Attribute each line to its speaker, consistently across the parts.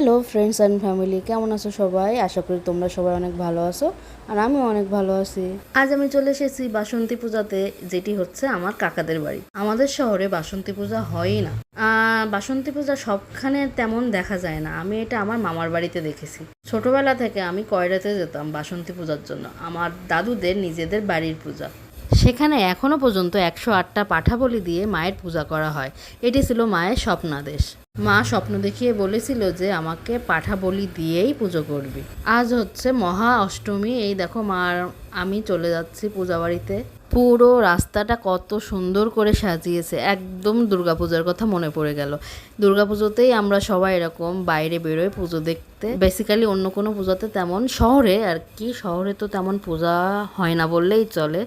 Speaker 1: Hello friends and family, কেমন আছো সবাই? আশা করি তোমরা সবাই অনেক ভালো আছো আর আমিও অনেক ভালো আছি। আজ আমি চলে এসেছি বাসন্তী পূজাতে, যেটি হচ্ছে আমার কাকাদের বাড়ি। আমাদের শহরে বাসন্তী পূজা হয়ই না। বাসন্তী পূজা সবখানে তেমন দেখা যায় না। আমি এটা আমার মামার বাড়িতে দেখেছি। ছোটবেলা থেকে আমি কয়রাতে যেতাম বাসন্তী পূজার জন্য। আমার দাদুদের নিজেদের বাড়ির পূজা। সেখানে এখনও পর্যন্ত একশো আটটা পাঠা বলি দিয়ে মায়ের পূজা করা হয়। এটি ছিল মায়ের স্বপ্নাদেশ। মা স্বপ্ন দেখিয়ে বলেছিল যে আমাকে পাঠা বলি দিয়েই পুজো করবি। আজ হচ্ছে মহা অষ্টমী। এই দেখো মার, আমি চলে যাচ্ছি পূজা বাড়িতে পুরো রাস্তাটা কত সুন্দর করে সাজিয়েছে। একদম দুর্গাপূজার কথা মনে পড়ে গেল। দুর্গাপুজোতেই আমরা সবাই এরকম বাইরে বেরোয় পুজো দেখতে। বেসিক্যালি অন্য কোনো পূজাতে তেমন শহরে আর কি, শহরে তো তেমন পূজা হয় না বললেই চলে।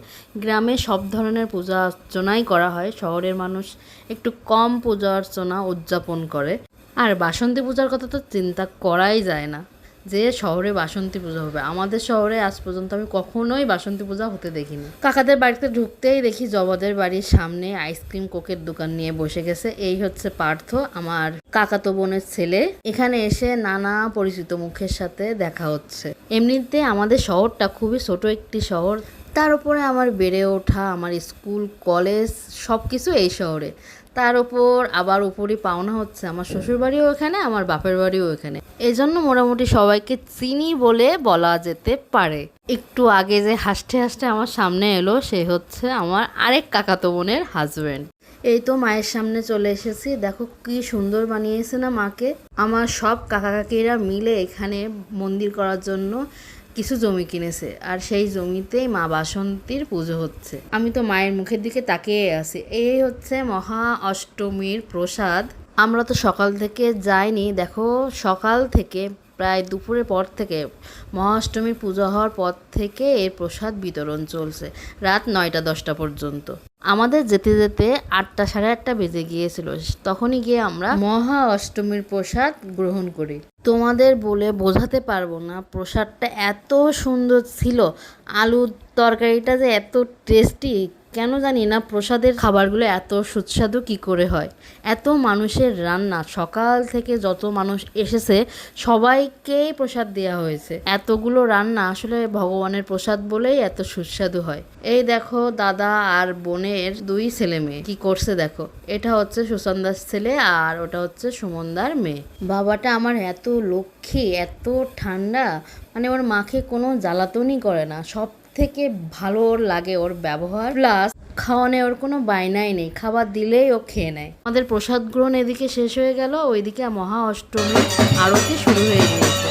Speaker 1: গ্রামে সব ধরনের পূজা অর্চনাই করা হয়। শহরের মানুষ একটু কম পূজা অর্চনা উদযাপন করে। আর বাসন্তী পূজার কথা তো চিন্তা করাই যায় না। যে শহরে বাসন্তী পূজা হবে। আমাদের শহরে আজ পর্যন্ত আমি কখনোই বাসন্তী পূজা হতে দেখিনি। কাকাদের বাড়িতে ঢুকতেই দেখি জবাদের বাড়ির সামনে আইসক্রিম কোকের দোকান নিয়ে বসে গেছে। এই হচ্ছে পার্থ, আমার কাকাতো বোনের ছেলে। এখানে এসে নানা পরিচিত মুখের সাথে দেখা হচ্ছে। এমনিতে আমাদের শহরটা খুবই ছোট একটি শহর। তার উপরে আমার বেড়ে ওঠা, আমার স্কুল, কলেজ সব কিছু এই শহরে। তার উপর আবার উপরই পাওনা হচ্ছে। আমার শ্বশুর বাড়িও এখানে, আমার বাপের বাড়িও এখানে। এই জন্য মোটামুটি সবাইকে চিনি বলে বলা যেতে পারে। একটু আগে যে হাসতে হাসতে আমার সামনে এলো, সে হচ্ছে আমার আরেক কাকাতো বোনের হাজবেন্ড এই তো মায়ের সামনে চলে এসেছি। দেখো কি সুন্দর বানিয়েছে না মাকে। আমার সব কাকা কাকিরা মিলে এখানে মন্দির করার জন্য কিছু জমি কিনেছে, আর সেই জমিতেই মা বাসন্তীর পুজো হচ্ছে। আমি তো মায়ের মুখের দিকে তাকিয়ে আছি। এই হচ্ছে মহা অষ্টমীর প্রসাদ। আমরা তো সকাল থেকে যাইনি, দেখো সকাল থেকে প্রায় দুপুরের পর থেকে মহাষ্টমী পুজো হওয়ার পর থেকে এর প্রসাদ বিতরণ চলছে, রাত নয়টা দশটা পর্যন্ত। আমাদের যেতে যেতে আটটা সাড়ে আটটা বেজে গিয়েছিল। তখনই গিয়ে আমরা মহা অষ্টমীর প্রসাদ গ্রহণ করি। তোমাদের বলে বোঝাতে পারব না, প্রসাদটা এত সুন্দর ছিল, আলুর তরকারিটা যে এত টেস্টি কেন জানি না প্রসাদের খাবারগুলো এত সুস্বাদু কি করে হয়। এত মানুষের রান্না, সকাল থেকে যত মানুষ এসেছে, সবাইকেই প্রসাদ দেওয়া হয়েছে। এতগুলো রান্না আসলে ভগবানের প্রসাদ বলেই এত সুস্বাদু হয়। এই দেখো দাদা আর বোনের দুই ছেলে মেয়ে। কি করছে দেখো? এটা হচ্ছে সুসন্দার ছেলে আর ওটা হচ্ছে সুমনদার মেয়ে। বাবাটা আমার এত লক্ষ্মী, এত ঠান্ডা মানে ওর মাকে কোনো জ্বালাতনই করে না। সব থেকে ভালো ওর লাগে ওর ব্যবহার প্লাস খাওয়ানে ওর কোনো বায়নাই নেই, খাবার দিলেই ও খেয়ে নেয়। আমাদের প্রসাদ গ্রহণ এদিকে শেষ হয়ে গেল, ওইদিকে মহা অষ্টমী আরতি শুরু হয়ে গিয়েছে।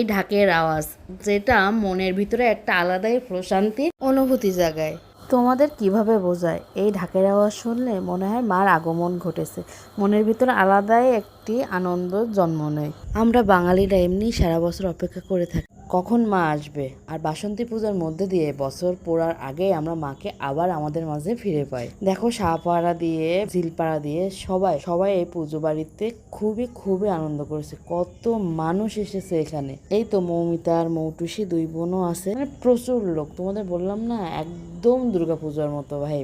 Speaker 1: এই ঢাকের আওয়াজ, যেটা মনের ভিতরে একটা আলাদাই প্রশান্তি অনুভূতি জাগায়। তোমাদের কীভাবে বোঝায়? এই ঢাকের আওয়াজ শুনলে মনে হয় মার আগমন ঘটেছে। মনের ভিতরে আলাদাই একটি আনন্দ জন্ম নেয়। আমরা বাঙালিরা এমনি সারা বছর অপেক্ষা করে থাকি। কখন মা আসবে? আর বাসন্তী পূজার মধ্যে দিয়ে বছর পড়ার আগে আমরা মাকে আবার আমাদের মাঝে ফিরে পাই। দেখো শাহপাড়া দিয়ে, ঝিলপাড়া দিয়ে সবাই সবাই এই পুজো বাড়িতে খুবই খুবই আনন্দ করেছে। কত মানুষ এসেছে এখানে। এই তো মৌমিতা আর মৌটুসি দুই বোনও আছে। মানে প্রচুর লোক। তোমাদের বললাম না, একদম দুর্গাপূজার মতো ভাই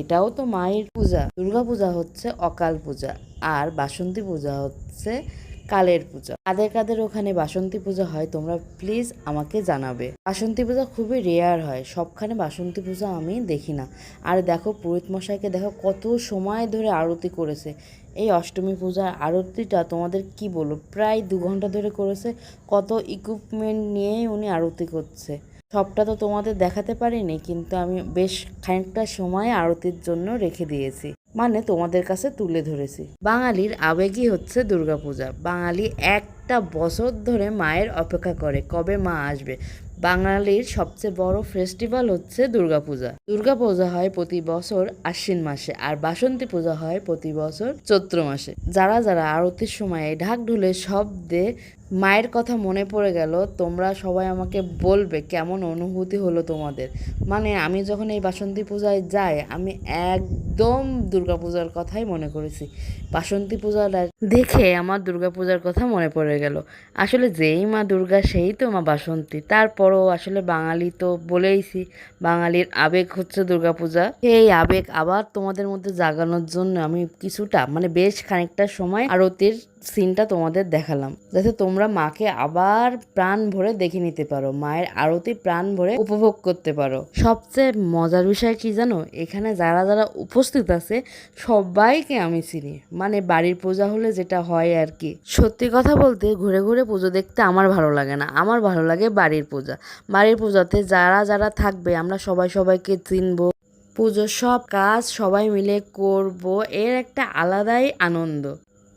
Speaker 1: এটাও তো মায়ের পূজা। দুর্গাপূজা হচ্ছে অকাল পূজা। আর বাসন্তী পূজা হচ্ছে কালের পূজা। কাদের কাদের ওখানে বাসন্তী পূজা হয় তোমরা প্লিজ আমাকে জানাবে। বাসন্তী পূজা খুবই রেয়ার হয়, সবখানে বাসন্তী পূজা আমি দেখি না। আর দেখো পুরোহিত মশাইকে দেখো কত সময় ধরে আরতি করেছে। এই অষ্টমী পূজার আরতিটা তোমাদের কি বলব? প্রায় দু ঘণ্টা ধরে করেছে, কত ইকুইপমেন্ট নিয়েই উনি আরতি করছে। সবটা তো তোমাদের দেখাতে পারিনি, কিন্তু আমি বেশ খানিকটা সময় আরতির জন্য রেখে দিয়েছি। মানে তোমাদের কাছে তুলে ধরেছি। বাঙালির আবেগই হচ্ছে দুর্গাপূজা। বাঙালি একটা বছর ধরে মায়ের অপেক্ষা করে, কবে মা আসবে? বাঙালির সবচেয়ে বড় ফেস্টিভ্যাল হচ্ছে দুর্গাপূজা। দুর্গাপূজা হয় প্রতি বছর আশ্বিন মাসে আর বাসন্তী পূজা হয় প্রতি বছর চৈত্র মাসে। যারা যারা আরতির সময়ে ঢাক ঢোলের শব্দে মায়ের কথা মনে পড়ে গেল, তোমরা সবাই আমাকে বলবে কেমন অনুভূতি হলো তোমাদের। মানে আমি যখন এই বাসন্তী পূজায় যাই, আমি একদম দুর্গাপূজার কথাই মনে করেছি। বাসন্তী পূজাটা দেখে আমার দুর্গাপূজার কথা মনে পড়ে গেল। আসলে যেই মা দুর্গা, সেই তো মা বাসন্তী। তারপরও আসলে বাঙালি তো বলেইছি, বাঙালির আবেগ হচ্ছে দুর্গাপূজা এই আবেগ আবার তোমাদের মধ্যে জাগানোর জন্য আমি কিছুটা মানে বেশ খানিকটা সময় আরতির সিনটা তোমাদের দেখালাম। যাতে তোমরা মাকে আবার প্রাণ ভরে দেখে নিতে পারো, মায়ের আরতি প্রাণ ভরে উপভোগ করতে পারো। সবচেয়ে মজার বিষয় কি জানো? এখানে যারা যারা উপস্থিত আছে, সবাইকে আমি চিনি। মানে বাড়ির পূজা হলে যেটা হয় আর কি। সত্যি কথা বলতে ঘুরে ঘুরে পুজো দেখতে আমার ভালো লাগে না। আমার ভালো লাগে বাড়ির পূজা। বাড়ির পূজাতে যারা যারা থাকবে, আমরা সবাই সবাইকে চিনবো। পুজোর সব কাজ সবাই মিলে করব, এর একটা আলাদাই আনন্দ।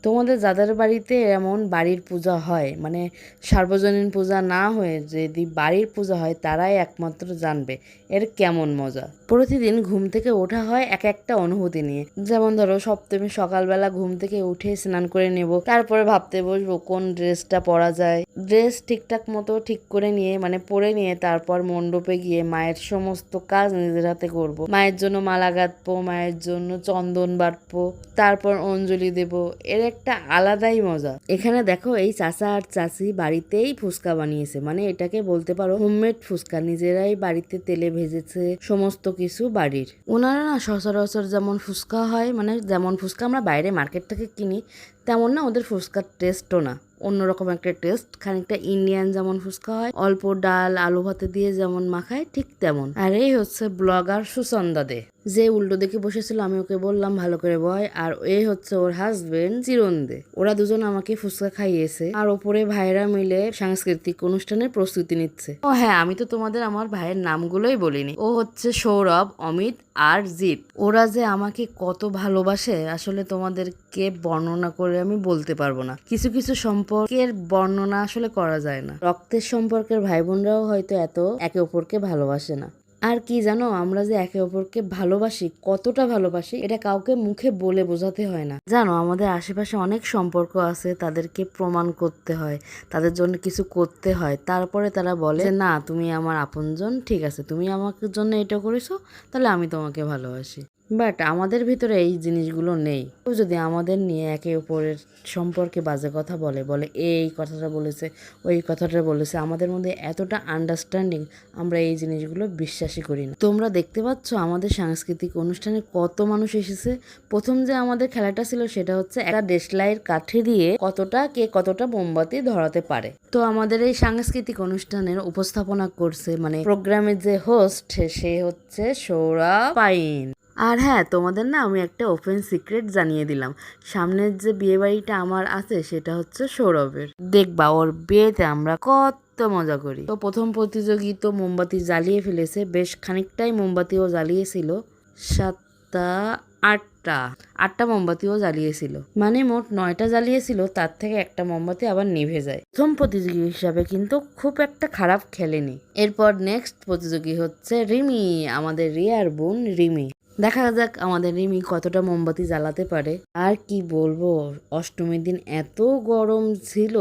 Speaker 1: তোমাদের যাদের বাড়িতে এমন বাড়ির পূজা হয়? মানে সার্বজনীন পূজা না হয়ে যদি বাড়ির পূজা হয়, তারাই একমাত্র জানবে। এর কেমন মজা? প্রতিদিন ঘুম থেকে ওঠা হয় এক একটা অনুভূতি নিয়ে। যেমন ধরো, সপ্তমী সকালবেলা ঘুম থেকে উঠে স্নান করে নেব। তারপরে ভাবতে বসবো কোন ড্রেসটা পরা যায়। ড্রেস ঠিকঠাক মতো ঠিক করে নিয়ে মানে পরে নিয়ে, তারপর মণ্ডপে গিয়ে মায়ের সমস্ত কাজ নিজের হাতে করব। মায়ের জন্য মালা গাঁথবো, মায়ের জন্য চন্দন বাটবো, তারপর অঞ্জলি দেব। এর একটা আলাদাই মজা। এখানে দেখো, এই চাচা আর চাষি বাড়িতেই ফুচকা বানিয়েছে। মানে এটাকে বলতে পারো হোমমেড ফুচকা। নিজেরাই বাড়িতে তেলে ভেজেছে সমস্ত কিছু বাড়ির। ওনারা না সচরাচর যেমন ফুচকা হয় মানে যেমন ফুচকা আমরা বাইরে মার্কেট থেকে কিনি, তেমন না ওদের ফুচকার টেস্টও না। অন্যরকম একটা টেস্ট খানিকটা ইন্ডিয়ান যেমন ফুচকা হয়, অল্প ডাল, আলু ভাতে দিয়ে যেমন মাখায়, ঠিক তেমন। আর এই হচ্ছে ব্লগার সুচন্দা দে। যে উল্টো দেখে বসেছিল, আমি ওকে বললাম, ভালো করে বয়। আর এই হচ্ছে ওর হাজবেন্ড চিরন্দে। ওরা দুজন আমাকে ফুচকা খাইয়েছে আর ওপরে ভাইরা মিলে সাংস্কৃতিক অনুষ্ঠানের প্রস্তুতি নিচ্ছে। ও হ্যাঁ আমি তো তোমাদের আমার ভাইয়ের নামগুলোই বলিনি। ও হচ্ছে সৌরভ, অমিত আর জিৎ। ওরা যে আমাকে কত ভালোবাসে, আসলে তোমাদেরকে বর্ণনা করে আমি বলতে পারব না। কিছু কিছু সম্পর্কের বর্ণনা আসলে করা যায় না। রক্তের সম্পর্কের ভাই বোনরাও হয়তো এত একে অপরকে ভালোবাসে না। আর কি জানো, আমরা যে একে অপরকে ভালোবাসি, কতটা ভালোবাসি, এটা কাউকে মুখে বলে বোঝাতে হয় না। জানো, আমাদের আশেপাশে অনেক সম্পর্ক আছে, তাদেরকে প্রমাণ করতে হয়, তাদের জন্য কিছু করতে হয়। তারপরে তারা বলে না, তুমি আমার আপনজন, ঠিক আছে, তুমি আমাকে জন্য এটা করেছ, তাহলে আমি তোমাকে ভালোবাসি। বাট আমাদের ভিতরে এই জিনিসগুলো নেই। কেউ যদি আমাদের নিয়ে একে অপরের সম্পর্কে বাজে কথা বলে বলে, এই কথাটা বলেছে, ওই কথাটা বলেছে, আমাদের মধ্যে এতটা আন্ডারস্ট্যান্ডিং আমরা এই জিনিসগুলো বিশ্বাসই করি না। তোমরা দেখতে পাচ্ছ আমাদের সাংস্কৃতিক অনুষ্ঠানে কত মানুষ এসেছে। প্রথম যে আমাদের খেলাটা ছিল সেটা হচ্ছে একটা দেশলাইয়ের কাঠি দিয়ে কতটা কে কতটা মোমবাতি ধরাতে পারে। তো আমাদের এই সাংস্কৃতিক অনুষ্ঠানের উপস্থাপনা করছে মানে প্রোগ্রামের যে হোস্ট সে হচ্ছে সৌরভ পাইন। আর হ্যাঁ তোমাদের না আমি একটা ওপেন সিক্রেট জানিয়ে দিলাম। সামনের যে বিয়ে বাড়িটা আমার আছে, সেটা হচ্ছে সৌরভের। দেখবা, ওর বিয়েতে আমরা কত মজা করি। তো প্রথম প্রতিযোগী তো মোমবাতি জ্বালিয়ে ফেলেছে, বেশ খানিকটাই মোমবাতিও জ্বালিয়েছিল। সাতটা, আটটা আটটা মোমবাতিও জ্বালিয়েছিল। মানে মোট নয়টা জ্বালিয়েছিল, তার থেকে একটা মোমবাতি আবার নিভে যায়। প্রথম প্রতিযোগী হিসাবে কিন্তু খুব একটা খারাপ খেলেনি। এরপর নেক্সট প্রতিযোগী হচ্ছে রিমি, আমাদের রিয়ার বোন রিমি। দেখা যাক আমাদের রিমি কতটা মোমবাতি জ্বালাতে পারে। আর কি বলব, অষ্টমীর দিন এত গরম ছিল,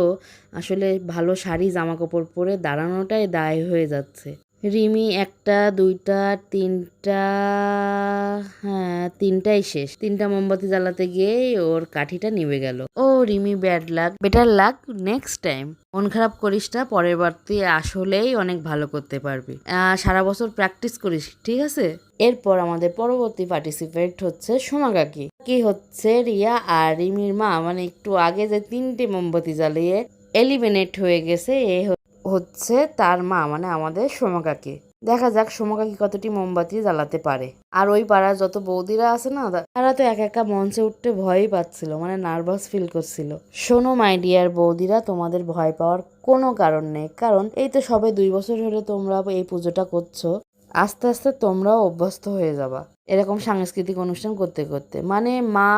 Speaker 1: আসলে ভালো শাড়ি জামা কাপড় পরে দাঁড়ানোটাই দায় হয়ে যাচ্ছে। রিমি একটা, দুইটা, তিনটা হ্যাঁ তিনটাই শেষ। তিনটা মোমবাতি জ্বালাতে গিয়ে ওর কাঠিটা নিভে গেল। ও Rimi bad luck better luck next time মন খারাপ করিস না, পরের বার তুই আসলেই অনেক ভালো করতে পারবি। সারা বছর প্র্যাকটিস করিস, ঠিক আছে? এরপর আমাদের পরবর্তী পার্টিসিপেট হচ্ছে সোমা কাকি। কি হচ্ছে রিয়া আর রিমির মা? মানে একটু আগে যে তিনটে মোমবাতি জ্বালিয়ে এলিমিনেট হয়ে গেছে, এ হচ্ছে তার মা মানে আমাদের সোমা কাকি। দেখা যাক সোমা কাকি কতটি মোমবাতি জ্বালাতে পারে। আর ওই পাড়ার যত বৌদিরা আছে না তারা তো এক একা মঞ্চে উঠতে ভয়ই পাচ্ছিল মানে নার্ভাস ফিল করছিল। শোনো মাই ডিয়ার বৌদিরা, তোমাদের ভয় পাওয়ার কোনো কারণ নেই, কারণ এই তো সবে দুই বছর হলে তোমরা এই পুজোটা করছ। আস্তে আস্তে তোমরাও অভ্যস্ত হয়ে যাবা। এরকম সাংস্কৃতিক অনুষ্ঠান করতে করতে। মানে মা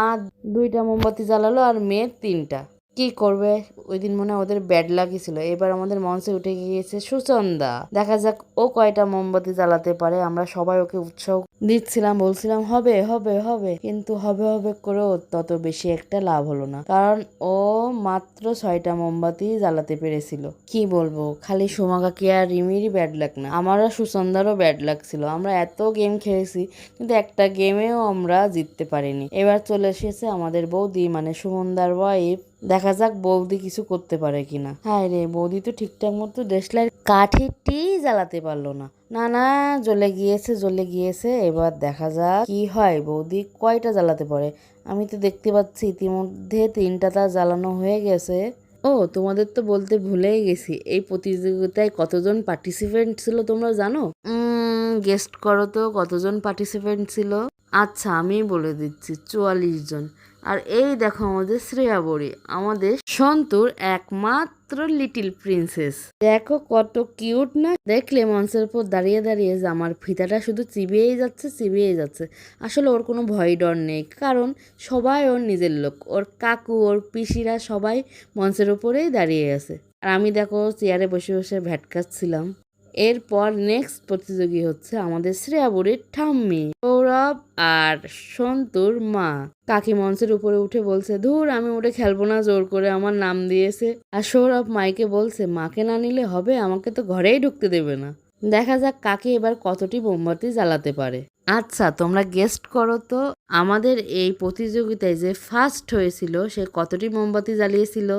Speaker 1: দুইটা মোমবাতি জ্বালালো আর মেয়ে তিনটা। কি করবে? ওই দিন মনে ওদের ব্যাড লাগি ছিল। এবার আমাদের মঞ্চে উঠে গিয়েছে সুচন্দা। দেখা যাক ও কয়টা মোমবাতি জ্বালাতে পারে। আমরা সবাই ওকে উৎসাহ দিচ্ছিলাম, বলছিলাম, হবে হবে হবে। কিন্তু হবে হবে করেও তত বেশি একটা লাভ হলো না। কারণ ও মাত্র ছয়টা মোমবাতি জ্বালাতে পেরেছিল। কি বলব? খালি সোমা কাকি আর রিমিরই ব্যাড লাগ না? আমারও সুচন্দারও ব্যাড লাগছিল আমরা এত গেম খেলেছি কিন্তু একটা গেমেও আমরা জিততে পারিনি। এবার চলে এসেছে আমাদের বৌদি মানে সুমনদার ওয়াইফ দেখা যাক বৌদি কিছু করতে পারে কিনা। হ্যাঁ রে, বৌদি তো ঠিকঠাক মতো দেশলাই কাঠিটি জ্বালাতে পারল না। না না, জ্বলে গিয়েছে জ্বলে গিয়েছে, এবার দেখা যাক কি হয়। বৌদি কয়টা জ্বালাতে পারে? আমি তো দেখতে পাচ্ছি ইতিমধ্যে তিনটা তার জ্বালানো হয়ে গেছে। ও, তোমাদের তো বলতে ভুলেই গেছি। এই প্রতিযোগিতায় কতজন পার্টিসিপেন্ট ছিল তোমরা জানো? গেস্ট করো তো, কতজন পার্টিসিপেন্ট ছিল? আচ্ছা আমি বলে দিচ্ছি, চুয়াল্লিশ জন। আর এই দেখো আমাদের শ্রেয়া বড়ি, আমাদের সন্তুর একমাত্র লিটিল প্রিন্সেস দেখো কত কিউট না? দেখলে মঞ্চের উপর দাঁড়িয়ে দাঁড়িয়ে জামার ফিতাটা শুধু চিবিয়েই যাচ্ছে চিবিয়েই যাচ্ছে। আসলে ওর কোনো ভয় ডর নেই, কারণ সবাই ওর নিজের লোক। ওর কাকু, ওর পিসিরা সবাই মঞ্চের উপরেই দাঁড়িয়ে আছে। আর আমি দেখো চেয়ারে বসে বসে ভ্যাটকাচ্ছিলাম এরপর নেক্সট প্রতিযোগী হচ্ছে আমাদের শ্রেয়া বুড়ির ঠাম্মি, সৌরভ আর সন্তুর মা। কাকি মঞ্চের উপরে উঠে বলছে, ধুর, আমি উঠে খেলব না। জোর করে আমার নাম দিয়েছে। আর সৌরভ মাইকে বলছে, মাকে না নিলে হবে, আমাকে তো ঘরেই ঢুকতে দেবে না। দেখা যাক কাকে এবার কতটি মোমবাতি জ্বালাতে পারে। আচ্ছা তোমরা গেস্ট করো তো। আমাদের এই প্রতিযোগিতায় যে ফার্স্ট হয়েছিল, সে কতটি মোমবাতি জ্বালিয়েছিল?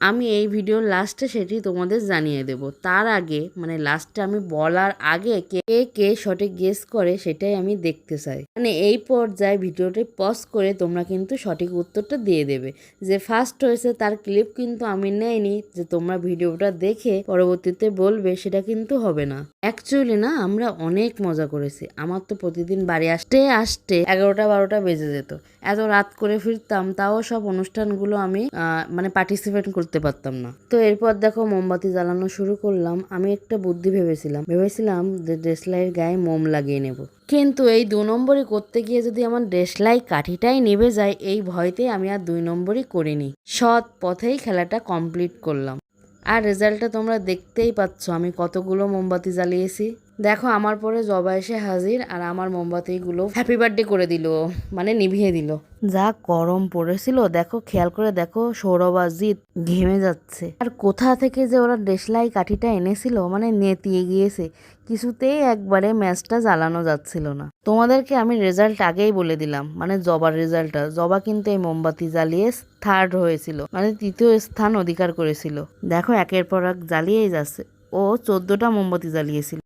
Speaker 1: আমি এই ভিডিওর লাস্টে সেটি তোমাদের জানিয়ে দেব। তার আগে মানে লাস্টে আমি বলার আগে কে কে সঠিক গেস করে সেটাই আমি দেখতে চাই। মানে এই পর্যায়ে ভিডিওটি পজ করে তোমরা কিন্তু সঠিক উত্তরটা দিয়ে দেবে। যে ফার্স্ট হয়েছে তার ক্লিপ কিন্তু আমি নেইনি, যে তোমরা ভিডিওটা দেখে পরবর্তীতে বলবে সেটা কিন্তু হবে না। অ্যাকচুয়ালি না, আমরা অনেক মজা করেছি। আমার তো প্রতিদিন বাড়ি আসতে আসতে এগারোটা বারোটা বেজে যেত। এত রাত করে ফিরতাম, তাও সব অনুষ্ঠানগুলো আমি মানে পার্টিসিপেট করতে পারতাম না। তো এরপর দেখো মোমবাতি জ্বালানো শুরু করলাম। আমি একটা বুদ্ধি ভেবেছিলাম। ভেবেছিলাম যে ডেসলাইয়ের গায়ে মোম লাগিয়ে নেব। কিন্তু এই দু নম্বরই করতে গিয়ে যদি আমার ডেসলাই কাঠিটাই নেবে যায়, এই ভয়তে আমি আর দুই নম্বরই করিনি। সৎ পথেই খেলাটা কমপ্লিট করলাম। আর রেজাল্টটা তোমরা দেখতেই পাচ্ছ। আমি কতগুলো মোমবাতি জ্বালিয়েছি। দেখো, আমার পরে জবা এসে হাজির আর আমার মোমবাতিগুলো হ্যাপি বার্থডে করে দিল মানে নিভিয়ে দিল। যা গরম পড়েছিল, দেখো, খেয়াল করে দেখো, সৌরভ জিৎ ঘেমে যাচ্ছে। আর কোথা থেকে যে ওরা দেশলাই কাঠিটা এনেছিল মানে নেতিয়ে গিয়েছে, কিছুতেই একবারে ম্যাচটা জ্বালানো যাচ্ছিল না। তোমাদেরকে আমি রেজাল্ট আগেই বলে দিলাম মানে জবার রেজাল্টটা জবা কিন্তু এই মোমবাতি জ্বালিয়ে থার্ড হয়েছিল মানে তৃতীয় স্থান অধিকার করেছিল। দেখো, একের পর এক জ্বালিয়েই যাচ্ছে। ও চোদ্দটা মোমবাতি জ্বালিয়েছিল।